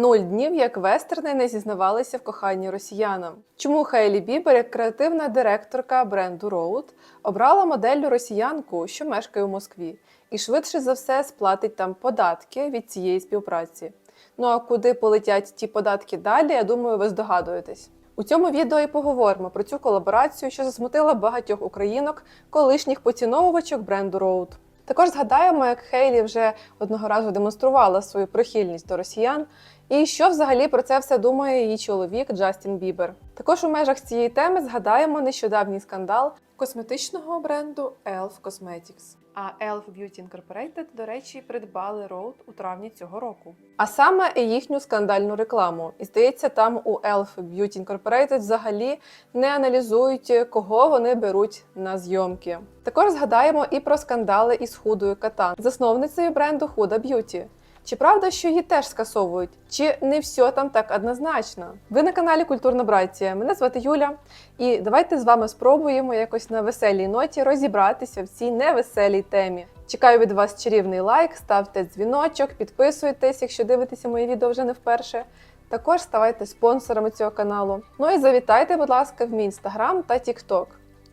Нуль днів, як вестерни не зізнавалися в коханні росіянам. Чому Хейлі Бібер, як креативна директорка бренду Road, обрала моделлю росіянку, що мешкає у Москві, і швидше за все сплатить там податки від цієї співпраці. Ну а куди полетять ті податки далі, я думаю, ви здогадуєтесь. У цьому відео і поговоримо про цю колаборацію, що засмутила багатьох українок, колишніх поціновувачок бренду Road. Також згадаємо, як Хейлі вже одного разу демонструвала свою прихильність до росіян, і що взагалі про це все думає її чоловік Джастін Бібер. Також у межах цієї теми згадаємо нещодавній скандал косметичного бренду Elf Cosmetics. А Elf Beauty Incorporated, до речі, придбали Road у травні цього року. А саме і їхню скандальну рекламу. І здається, там у Elf Beauty Incorporated взагалі не аналізують, кого вони беруть на зйомки. Також згадаємо і про скандали із худою Катан, засновницею бренду Huda Beauty. Чи правда, що її теж скасовують? Чи не все там так однозначно? Ви на каналі Культурна Братія. Мене звати Юля, і давайте з вами спробуємо якось на веселій ноті розібратися в цій невеселій темі. Чекаю від вас чарівний лайк, ставте дзвіночок, підписуйтесь, якщо дивитеся мої відео вже не вперше. Також ставайте спонсорами цього каналу. Ну і завітайте, будь ласка, в мій інстаграм та тікток.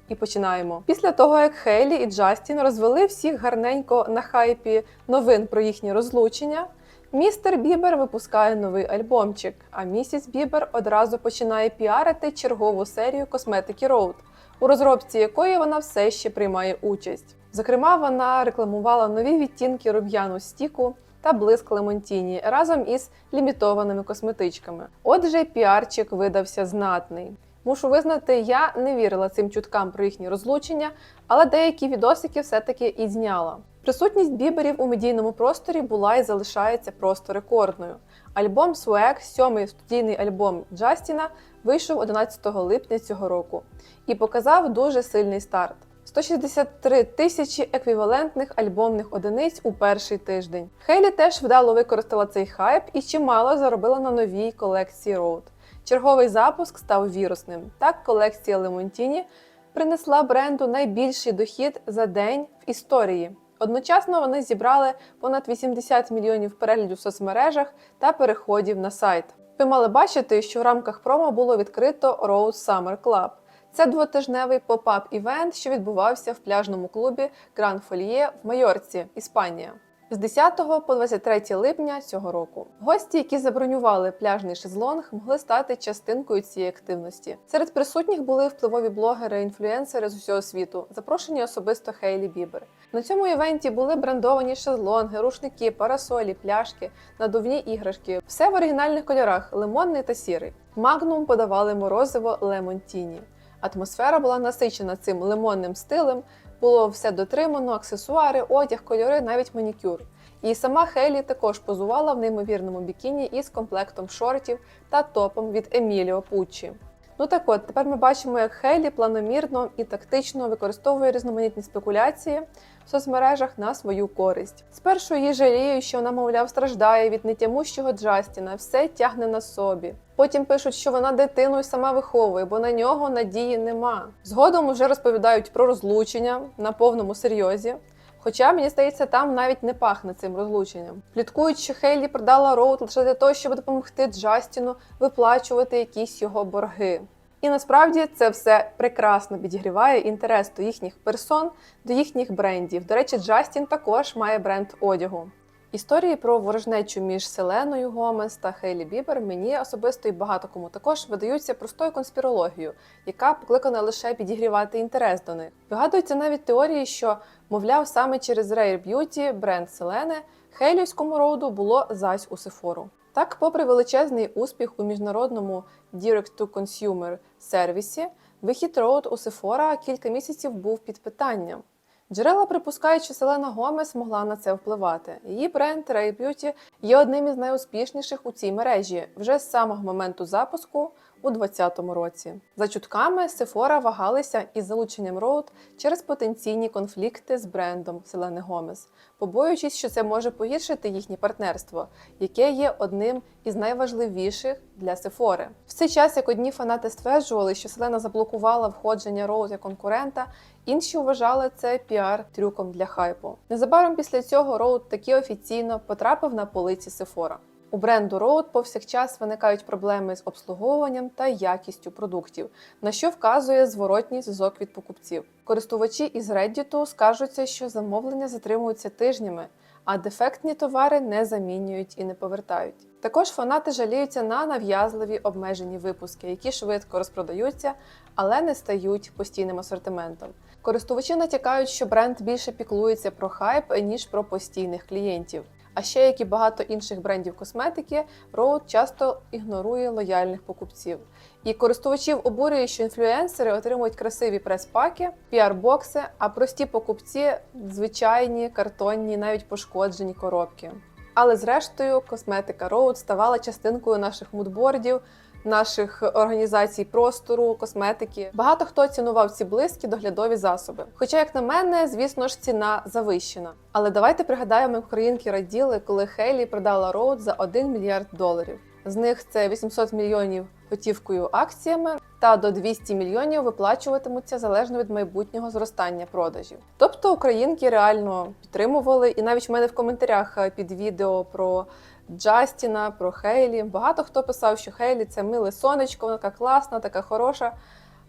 І починаємо. Після того, як Хейлі і Джастін розвели всіх гарненько на хайпі новин про їхнє розлучення, містер Бібер випускає новий альбомчик, а місіс Бібер одразу починає піарити чергову серію косметики Road, у розробці якої вона все ще приймає участь. Зокрема, вона рекламувала нові відтінки рум'яну стіку та блиск Лемонтіні разом із лімітованими косметичками. Отже, піарчик видався знатний. Мушу визнати, я не вірила цим чуткам про їхні розлучення, але деякі відосики все-таки і зняла. Присутність біберів у медійному просторі була і залишається просто рекордною. Альбом Swag, сьомий студійний альбом Джастіна, вийшов 11 липня цього року і показав дуже сильний старт. 163 тисячі еквівалентних альбомних одиниць у перший тиждень. Хейлі теж вдало використала цей хайп і чимало заробила на новій колекції Road. Черговий запуск став вірусним. Так, колекція Лемонтіні принесла бренду найбільший дохід за день в історії. Одночасно вони зібрали понад 80 мільйонів переглядів в соцмережах та переходів на сайт. Ви мали бачити, що в рамках промо було відкрито Rose Summer Club. Це двотижневий поп-ап івент, що відбувався в пляжному клубі Гран Фольє в Майорці, Іспанія. З 10 по 23 липня цього року гості, які забронювали пляжний шезлонг, могли стати частинкою цієї активності. Серед присутніх були впливові блогери, інфлюенсери з усього світу, запрошені особисто Хейлі Бібер. На цьому івенті були брендовані шезлонги, рушники, парасолі, пляшки, надувні іграшки. Все в оригінальних кольорах лимонний та сірий. Магнум подавали морозиво Лемонтіні. Атмосфера була насичена цим лимонним стилем. Було все дотримано, аксесуари, одяг, кольори, навіть манікюр. І сама Хейлі також позувала в неймовірному бікіні із комплектом шортів та топом від Еміліо Пуччі. Ну так от, тепер ми бачимо, як Хейлі планомірно і тактично використовує різноманітні спекуляції соцмережах на свою користь. Спершу її жаліють, що вона, мовляв, страждає від нетямущого Джастіна, все тягне на собі. Потім пишуть, що вона дитину й сама виховує, бо на нього надії нема. Згодом уже розповідають про розлучення на повному серйозі. Хоча мені здається, там навіть не пахне цим розлученням. Пліткують, що Хейлі продала роут лише для того, щоб допомогти Джастіну виплачувати якісь його борги. І насправді це все прекрасно підігріває інтерес до їхніх персон, до їхніх брендів. До речі, Джастін також має бренд одягу. Історії про ворожнечу між Селеною Гомес та Хейлі Бібер мені особисто і багато кому також видаються простою конспірологією, яка покликана лише підігрівати інтерес до них. Вигадуються навіть теорії, що, мовляв, саме через Rare Beauty бренд Селени Хейлівському роду було зась у Сефору. Так, попри величезний успіх у міжнародному Direct-to-Consumer сервісі, вихід роут у Сефора кілька місяців був під питанням. Джерела припускають, що Селена Гомес могла на це впливати. Її бренд Ray Beauty є одним із найуспішніших у цій мережі вже з самого моменту запуску у 2020 році. За чутками, Сефора вагалися із залученням Road через потенційні конфлікти з брендом Селени Гомес, побоюючись, що це може погіршити їхнє партнерство, яке є одним із найважливіших для Сефори. В цей час, як одні фанати стверджували, що Селена заблокувала входження Роуз як конкурента, інші вважали це піар-трюком для хайпу. Незабаром після цього Роуд таки офіційно потрапив на полиці Сефора. У бренду Road повсякчас виникають проблеми з обслуговуванням та якістю продуктів, на що вказує зворотній зв'язок від покупців. Користувачі із Reddit скаржуться, що замовлення затримуються тижнями, а дефектні товари не замінюють і не повертають. Також фанати жаліються на нав'язливі обмежені випуски, які швидко розпродаються, але не стають постійним асортиментом. Користувачі натякають, що бренд більше піклується про хайп, ніж про постійних клієнтів. А ще, як і багато інших брендів косметики, Роуд часто ігнорує лояльних покупців. І користувачів обурює, що інфлюенсери отримують красиві прес-паки, піар-бокси, а прості покупці звичайні, картонні, навіть пошкоджені коробки. Але зрештою, косметика Роуд ставала частинкою наших мудбордів, наших організацій простору, косметики. Багато хто цінував ці близькі доглядові засоби. Хоча, як на мене, звісно ж, ціна завищена. Але давайте пригадаємо, українки раділи, коли Хейлі продала Роуд за 1 мільярд доларів. З них це 800 мільйонів готівкою акціями та до 200 мільйонів виплачуватимуться залежно від майбутнього зростання продажів. Тобто українки реально підтримували, і навіть в мене в коментарях е, під відео про Джастіна, про Хейлі. Багато хто писав, що Хейлі це миле сонечко, вона така класна, така хороша.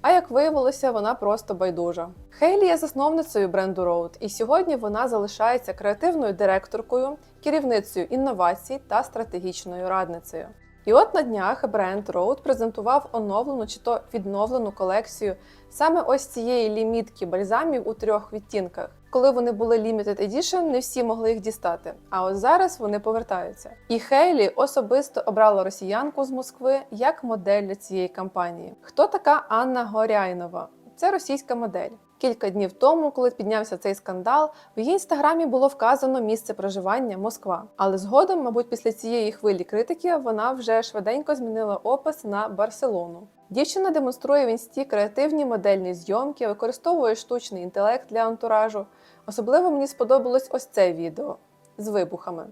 А як виявилося, вона просто байдужа. Хейлі є засновницею бренду Road, і сьогодні вона залишається креативною директоркою, керівницею інновацій та стратегічною радницею. І от на днях бренд Road презентував оновлену чи то відновлену колекцію саме ось цієї лімітки бальзамів у трьох відтінках. Коли вони були limited edition, не всі могли їх дістати. А ось зараз вони повертаються. І Хейлі особисто обрала росіянку з Москви як модель для цієї кампанії. Хто така Анна Горяйнова? Це російська модель. Кілька днів тому, коли піднявся цей скандал, в її інстаграмі було вказано місце проживання Москва. Але згодом, мабуть, після цієї хвилі критики вона вже швиденько змінила опис на Барселону. Дівчина демонструє в інсті креативні модельні зйомки, використовує штучний інтелект для антуражу. Особливо мені сподобалось ось це відео з вибухами.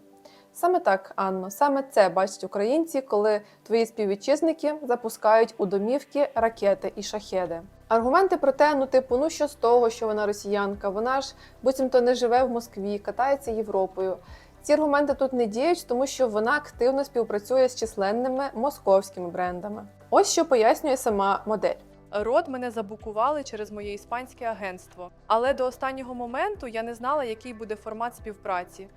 Саме так, Анно, саме це бачать українці, коли твої співвітчизники запускають у домівки ракети і шахеди. Аргументи про те, ну типу, ну що з того, що вона росіянка, вона ж буцімто не живе в Москві, катається Європою. Ці аргументи тут не діють, тому що вона активно співпрацює з численними московськими брендами. Ось що пояснює сама модель. Род мене забукували через моє іспанське агентство. Але до останнього моменту я не знала, який буде формат співпраці.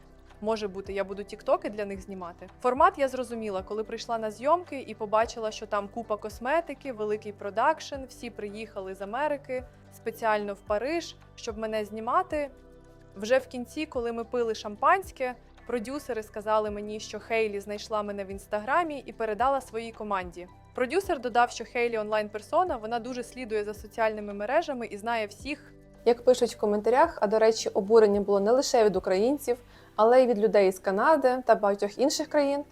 Може бути, я буду тіктоки для них знімати. Формат я зрозуміла, коли прийшла на зйомки і побачила, що там купа косметики, великий продакшн. Всі приїхали з Америки спеціально в Париж, щоб мене знімати. Вже в кінці, коли ми пили шампанське, продюсери сказали мені, що Хейлі знайшла мене в інстаграмі і передала своїй команді. Продюсер додав, що Хейлі онлайн персона, вона дуже слідує за соціальними мережами і знає всіх. Як пишуть в коментарях, а до речі, обурення було не лише від українців, але й від людей з Канади та багатьох інших країн.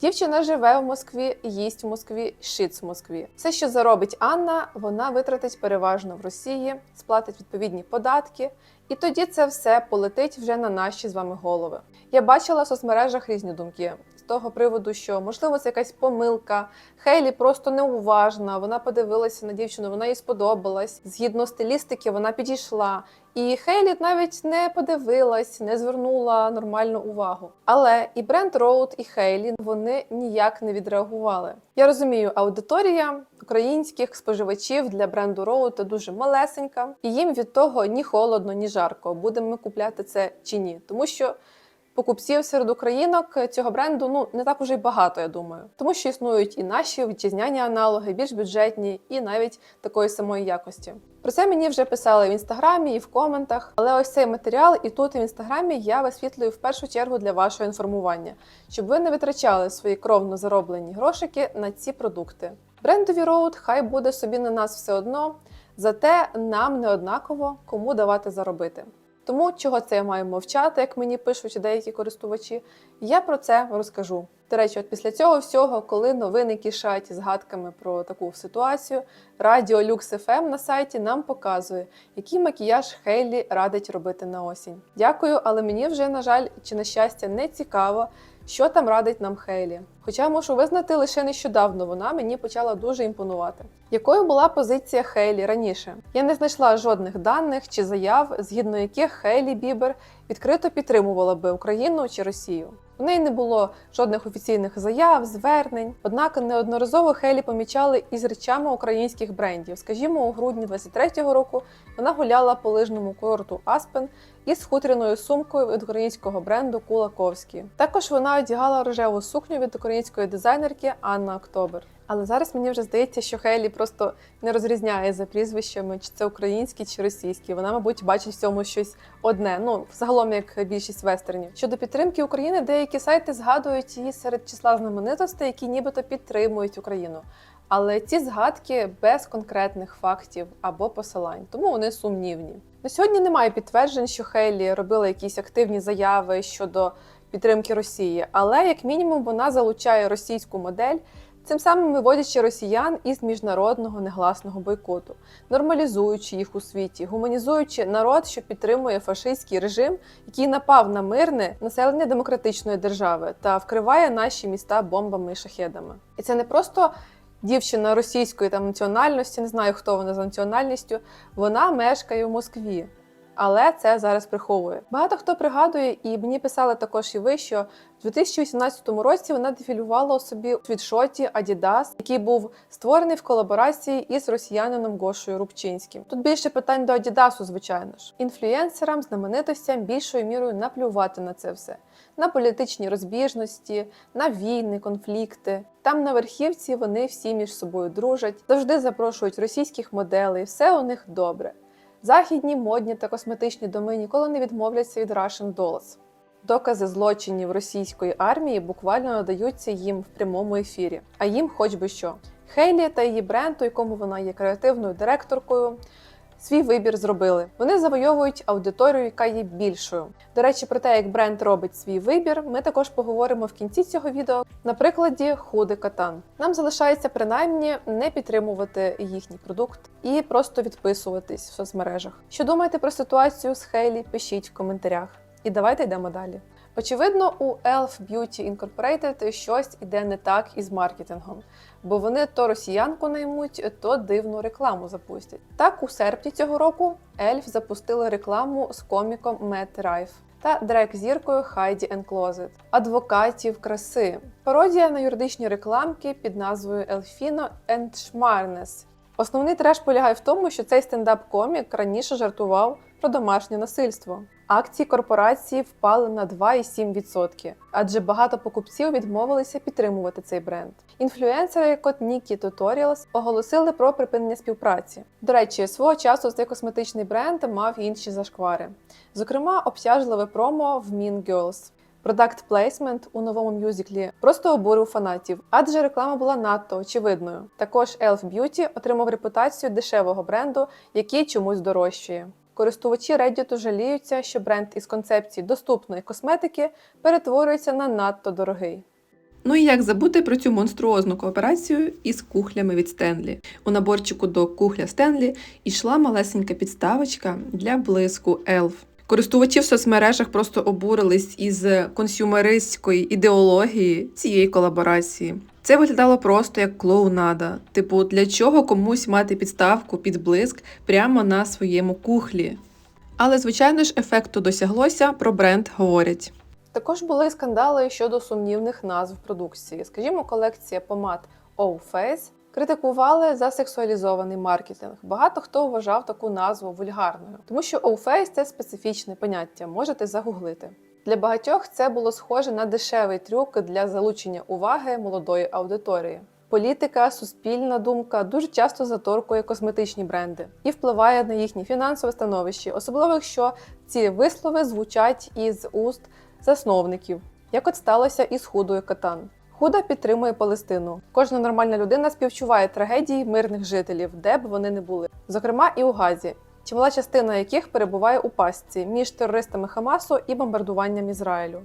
Дівчина живе в Москві, їсть в Москві, шиць в Москві. Все, що заробить Анна, вона витратить переважно в Росії, сплатить відповідні податки, і тоді це все полетить вже на наші з вами голови. Я бачила в соцмережах різні думки того приводу, що можливо це якась помилка. Хейлі просто неуважна. Вона подивилася на дівчину, вона їй сподобалась. Згідно стилістики, вона підійшла. І Хейлі навіть не подивилась, не звернула нормальну увагу. Але і бренд Роуд, і Хейлі вони ніяк не відреагували. Я розумію, аудиторія українських споживачів для бренду Роуд дуже малесенька, і їм від того ні холодно, ні жарко. Будемо ми купляти це чи ні, тому що. Покупців серед українок цього бренду ну не так уже й багато, я думаю, тому що існують і наші вітчизняні аналоги, більш бюджетні, і навіть такої самої якості. Про це мені вже писали в інстаграмі і в коментах. Але ось цей матеріал і тут і в інстаграмі я висвітлюю в першу чергу для вашого інформування, щоб ви не витрачали свої кровно зароблені грошики на ці продукти. Брендові роуд хай буде собі на нас все одно, зате нам не однаково кому давати заробити. Тому чого це я маю мовчати, як мені пишуть деякі користувачі, я про це розкажу. До речі, от після цього всього, коли новини кішать згадками про таку ситуацію, Радіо Люкс FM на сайті нам показує, який макіяж Хейлі радить робити на осінь. Дякую, але мені вже, на жаль, чи на щастя, не цікаво, що там радить нам Хейлі. Хоча можу визнати, лише нещодавно вона мені почала дуже імпонувати. Якою була позиція Хейлі раніше? Я не знайшла жодних даних чи заяв, згідно яких Хейлі Бібер відкрито підтримувала би Україну чи Росію. У неї не було жодних офіційних заяв, звернень. Однак неодноразово Хейлі помічали із речами українських брендів. Скажімо, у грудні 23-го року вона гуляла по лижному курорту Аспен із хутряною сумкою від українського бренду Кулаковський. Також вона одягала рожеву сукню від української дизайнерки Анна Октобер. Але зараз мені вже здається, що Хейлі просто не розрізняє за прізвищами, чи це українські, чи російські. Вона, мабуть, бачить в цьому щось одне. Ну, загалом, як більшість вестернів. Щодо підтримки України, деякі сайти згадують її серед числа знаменитостей, які нібито підтримують Україну. Але ці згадки без конкретних фактів або посилань, тому вони сумнівні. На сьогодні немає підтверджень, що Хейлі робила якісь активні заяви щодо підтримки Росії, але як мінімум вона залучає російську модель, цим самим виводячи росіян із міжнародного негласного бойкоту, нормалізуючи їх у світі, гуманізуючи народ, що підтримує фашистський режим, який напав на мирне населення демократичної держави та вкриває наші міста бомбами і шахедами. І це не просто дівчина російської там національності, не знаю хто вона за національністю, вона мешкає в Москві. Але це зараз приховує. Багато хто пригадує, і мені писали також і ви, що в 2018 році вона дефілювала у собі у світшоті Adidas, який був створений в колаборації із росіянином Гошою Рубчинським. Тут більше питань до Адідасу, звичайно ж. Інфлюенсерам, знаменитостям більшою мірою наплювати на це все. На політичні розбіжності, на війни, конфлікти. Там на верхівці вони всі між собою дружать, завжди запрошують російських моделей, все у них добре. Західні модні та косметичні доми ніколи не відмовляться від Russian Dolls. Докази злочинів російської армії буквально надаються їм в прямому ефірі, а їм хоч би що. Хейлі та її бренд, у якому вона є креативною директоркою, свій вибір зробили. Вони завойовують аудиторію, яка є більшою. До речі, про те, як бренд робить свій вибір, ми також поговоримо в кінці цього відео на прикладі худи катан. Нам залишається принаймні не підтримувати їхній продукт і просто відписуватись в соцмережах. Що думаєте про ситуацію з Хейлі? Пишіть в коментарях. І давайте йдемо далі. Очевидно, у Elf Beauty Incorporated щось іде не так із маркетингом, бо вони то росіянку наймуть, то дивну рекламу запустять. Так, у серпні цього року Ельф запустили рекламу з коміком Мет Райф та дрек-зіркою Хайді Енклозет, адвокатів краси, пародія на юридичні рекламки під назвою Елфіно Schmarnes. Основний треш полягає в тому, що цей стендап-комік раніше жартував про домашнє насильство. Акції корпорації впали на 2,7%, адже багато покупців відмовилися підтримувати цей бренд. Інфлюенсери, як от Нікі Tutorials, оголосили про припинення співпраці. До речі, свого часу цей косметичний бренд мав інші зашквари, зокрема, обтяжливе промо в Mean Girls. Продакт плейсмент у новому мюзиклі просто обурив фанатів, адже реклама була надто очевидною. Також Elf Beauty отримав репутацію дешевого бренду, який чомусь дорожчає. Користувачі Reddit жаліються, що бренд із концепції доступної косметики перетворюється на надто дорогий. Ну і як забути про цю монструозну кооперацію із кухлями від Стенлі. У наборчику до кухля Стенлі йшла малесенька підставочка для блиску Elf. Користувачі в соцмережах просто обурились із консюмеристської ідеології цієї колаборації. Це виглядало просто як клоунада. Типу, для чого комусь мати підставку під блиск прямо на своєму кухлі? Але, звичайно ж, ефекту досяглося, про бренд говорять. Також були скандали щодо сумнівних назв продукції. Скажімо, колекція помад O Face критикували за сексуалізований маркетинг. Багато хто вважав таку назву вульгарною, тому що Face – це специфічне поняття, можете загуглити. Для багатьох це було схоже на дешевий трюк для залучення уваги молодої аудиторії. Політика, суспільна думка дуже часто заторкує косметичні бренди і впливає на їхнє фінансове становище, особливо якщо ці вислови звучать із уст засновників, як от сталося із худою катан. Худа підтримує Палестину. Кожна нормальна людина співчуває трагедії мирних жителів, де б вони не були, зокрема і у Газі, чимала частина яких перебуває у пастці між терористами Хамасу і бомбардуванням Ізраїлю.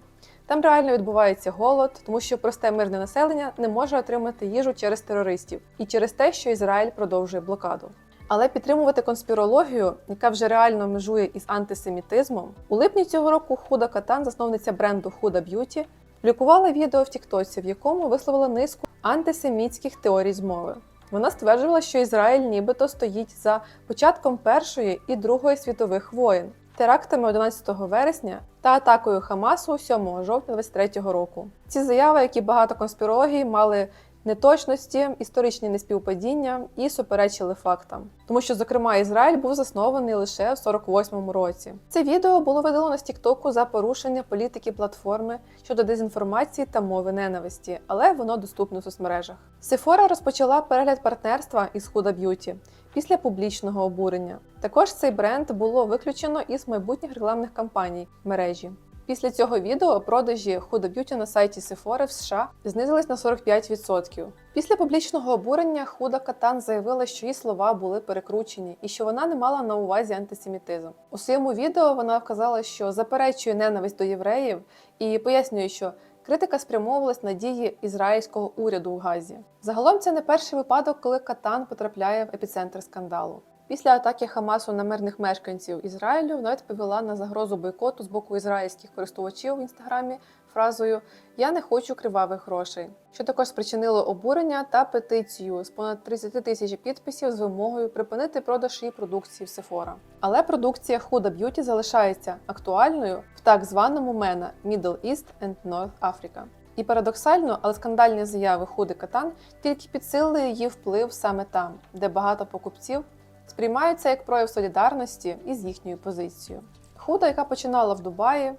Там реально відбувається голод, тому що просте мирне населення не може отримати їжу через терористів і через те, що Ізраїль продовжує блокаду. Але підтримувати конспірологію, яка вже реально межує із антисемітизмом, у липні цього року Худа Катан, засновниця бренду Худа Б'юті, публікувала відео в Тіктоці, в якому висловила низку антисемітських теорій змови. Вона стверджувала, що Ізраїль нібито стоїть за початком Першої і Другої світових воєн. терактами 11 вересня та атакою Хамасу 7 жовтня 23 року. Ці заяви, які багато конспірології мали неточності, історичні неспівпадіння і суперечили фактам, тому що, зокрема, Ізраїль був заснований лише в 48-му році. Це відео було видалено з Тіктоку за порушення політики платформи щодо дезінформації та мови ненависті, але воно доступне в соцмережах. Sephora розпочала перегляд партнерства із Huda Beauty після публічного обурення. Також цей бренд було виключено із майбутніх рекламних кампаній мережі. Після цього відео продажі Huda Beauty на сайті Sephora в США знизились на 45%. Після публічного обурення Худа Катан заявила, що її слова були перекручені і що вона не мала на увазі антисемітизм. У своєму відео вона вказала, що заперечує ненависть до євреїв і пояснює, що критика спрямовувалась на дії ізраїльського уряду в Газі. Загалом це не перший випадок, коли Катан потрапляє в епіцентр скандалу. Після атаки Хамасу на мирних мешканців Ізраїлю вона відповіла на загрозу бойкоту з боку ізраїльських користувачів в інстаграмі фразою Я не хочу кривавих грошей, що також спричинило обурення та петицію з понад 30 тисяч підписів з вимогою припинити продаж її продукції в Sephora. Але продукція Huda Beauty залишається актуальною в так званому MENA – Middle East and North Africa. І парадоксально, але скандальні заяви Худи Катан тільки підсилили її вплив саме там, де багато покупців сприймаються як прояв солідарності із їхньою позицією. Худа, яка починала в Дубаї,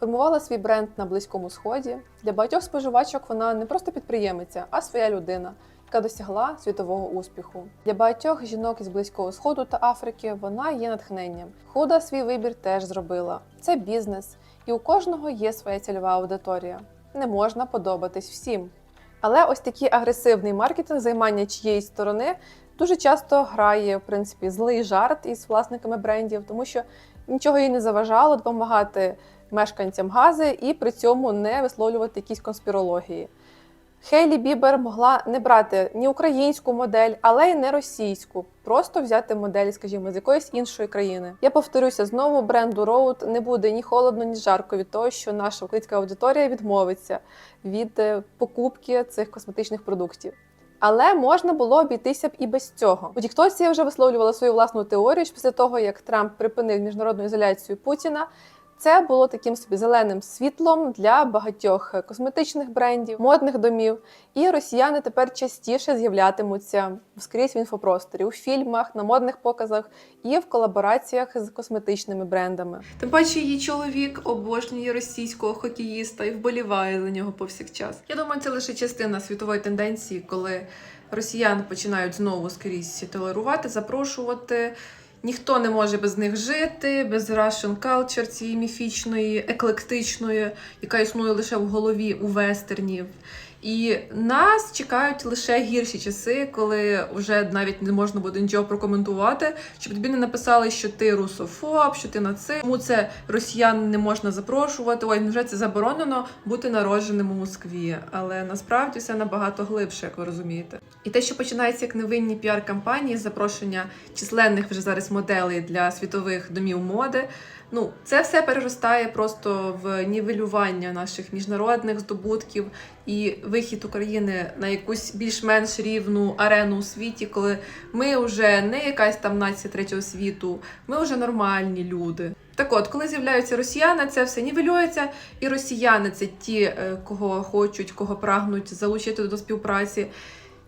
формувала свій бренд на Близькому Сході. Для багатьох споживачок вона не просто підприємиця, а своя людина, яка досягла світового успіху. Для багатьох жінок із Близького Сходу та Африки вона є натхненням. Худа свій вибір теж зробила. Це бізнес, і у кожного є своя цільова аудиторія. Не можна подобатись всім. Але ось такий агресивний маркетинг займання чиєїсь сторони дуже часто грає в принципі злий жарт із власниками брендів, тому що нічого їй не заважало допомагати мешканцям Гази і при цьому не висловлювати якісь конспірології. Хейлі Бібер могла не брати ні українську модель, але й не російську, просто взяти модель, скажімо, з якоїсь іншої країни. Я повторюся, знову бренду Road не буде ні холодно, ні жарко від того, що наша українська аудиторія відмовиться від е, покупки цих косметичних продуктів. Але можна було обійтися б і без цього. У Тіктоці я вже висловлювала свою власну теорію, що після того, як Трамп припинив міжнародну ізоляцію Путіна, це було таким собі зеленим світлом для багатьох косметичних брендів, модних домів. І росіяни тепер частіше з'являтимуться скрізь в інфопросторі, у фільмах, на модних показах і в колабораціях з косметичними брендами. Тим паче її чоловік обожнює російського хокеїста і вболіває за нього повсякчас. Я думаю, це лише частина світової тенденції, коли росіян починають знову скрізь толерувати, запрошувати. Ніхто не може без них жити, без Russian culture цієї міфічної, еклектичної, яка існує лише в голові у вестернів. І нас чекають лише гірші часи, коли вже навіть не можна буде нічого прокоментувати, щоб тобі не написали, що ти русофоб, що ти нацист. Тому це росіян не можна запрошувати. Ой, вже це заборонено бути народженим у Москві. Але насправді все набагато глибше, як ви розумієте. І те, що починається як невинні піар-кампанії, запрошення численних вже зараз моделей для світових домів моди. Ну, це все переростає просто в нівелювання наших міжнародних здобутків і вихід України на якусь більш-менш рівну арену у світі, коли ми вже не якась там нація третього світу, ми вже нормальні люди. Так от, коли з'являються росіяни, це все нівелюється, і росіяни це ті, е, кого хочуть, кого прагнуть залучити до співпраці.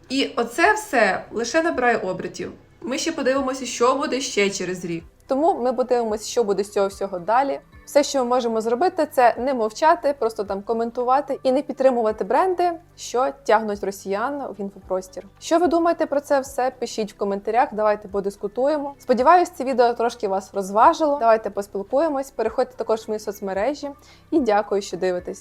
І оце все лише набирає обертів. Ми ще подивимося, що буде ще через рік. Тому ми подивимося, що буде з цього всього далі. Все, що ми можемо зробити, це не мовчати, просто там коментувати і не підтримувати бренди, що тягнуть росіян в інфопростір. Що ви думаєте про це все? Пишіть в коментарях, давайте подискутуємо. Сподіваюсь, це відео трошки вас розважило. Давайте поспілкуємось. Переходьте також в мої соцмережі і дякую, що дивитесь.